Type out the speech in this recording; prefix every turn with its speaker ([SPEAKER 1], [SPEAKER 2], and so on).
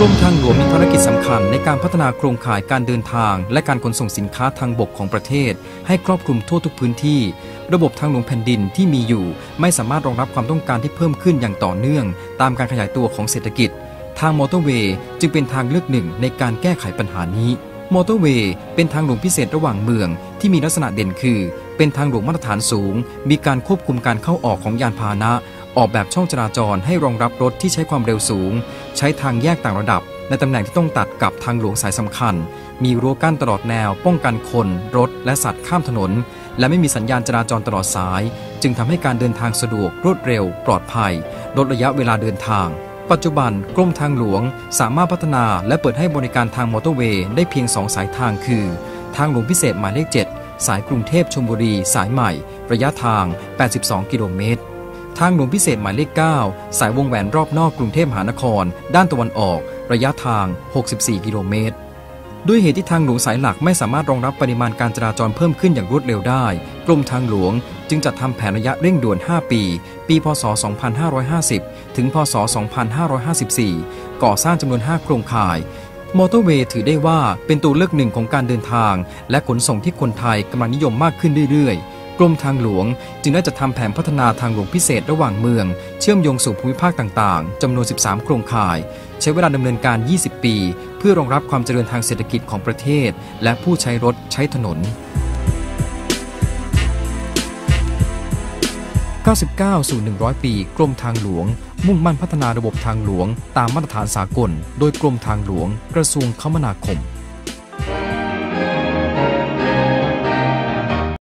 [SPEAKER 1] กรมทางหลวงมีภารกิจสำคัญในการพัฒนาโครงข่ายการเดินทาง และการขนส่งสินค้าทางบกของประเทศ ให้ครอบคลุมทั่วทุกพื้นที่ ระบบทางหลวงแผ่นดินที่มีอยู่ ไม่สามารถรองรับความต้องการที่เพิ่มขึ้นอย่างต่อเนื่อง ตามการขยายตัวของเศรษฐกิจ ทางมอเตอร์เวย์จึงเป็นทางเลือกหนึ่งในการแก้ไขปัญหานี้ มอเตอร์เวย์เป็นทางหลวงพิเศษระหว่างเมือง ที่มีลักษณะเด่นคือ เป็นทางหลวงมาตรฐานสูง มีการควบคุมการเข้าออกของยานพาหนะ ออกแบบช่องจราจรให้รองรับรถที่ใช้ความเร็วสูง ใช้ทางแยกต่างระดับ ในตำแหน่งที่ต้องตัดกับทางหลวงสายสำคัญ มีรั้วกั้นตลอดแนว ป้องกันคน รถ และสัตว์ข้ามถนน และไม่มีสัญญาณจราจรตลอดสาย จึงทำให้การเดินทางสะดวกรวดเร็ว ปลอดภัย ลดระยะเวลาเดินทาง ปัจจุบันกรมทางหลวง สามารถพัฒนาและเปิดให้บริการทางมอเตอร์เวย์ได้เพียง 2 สายทางคือ ทางหลวงพิเศษหมายเลข 7 สายกรุงเทพชลบุรี สายใหม่ ระยะทาง 82 กิโลเมตร ทางหลวงพิเศษหมายเลข 9 สายวงแหวนรอบนอกกรุงเทพมหานคร ด้านตะวันออก ระยะทาง 64 กิโลเมตร ด้วยเหตุที่ทางหลวงสายหลักไม่สามารถรองรับปริมาณการจราจรเพิ่มขึ้นอย่างรวดเร็วได้ กรมทางหลวงจึงจัดทำแผนระยะเร่งด่วน 5 ปี ปี พศ 2550 ถึง พศ 2554 ก่อสร้างจำนวน 5 โครงข่ายมอเตอร์เวย์ถือได้ว่าเป็นตัวเลือกหนึ่งของการเดินทาง และขนส่งที่คนไทยกำลังนิยมมากขึ้นเรื่อยๆ กรมทางหลวง จึงได้จัดทำแผนพัฒนาทางหลวงพิเศษระหว่างเมือง เชื่อมโยงสู่ภูมิภาคต่างๆจำนวน 13 โครงข่าย ใช้เวลาดำเนินการ 20 ปี เพื่อรองรับความเจริญทางเศรษฐกิจของประเทศ และผู้ใช้รถใช้ถนน 99 สู่ 100 ปี กรมทางหลวง มุ่งมั่นพัฒนาระบบทางหลวง ตามมาตรฐานสากล โดยกรมทางหลวง กระทรวงคมนาคม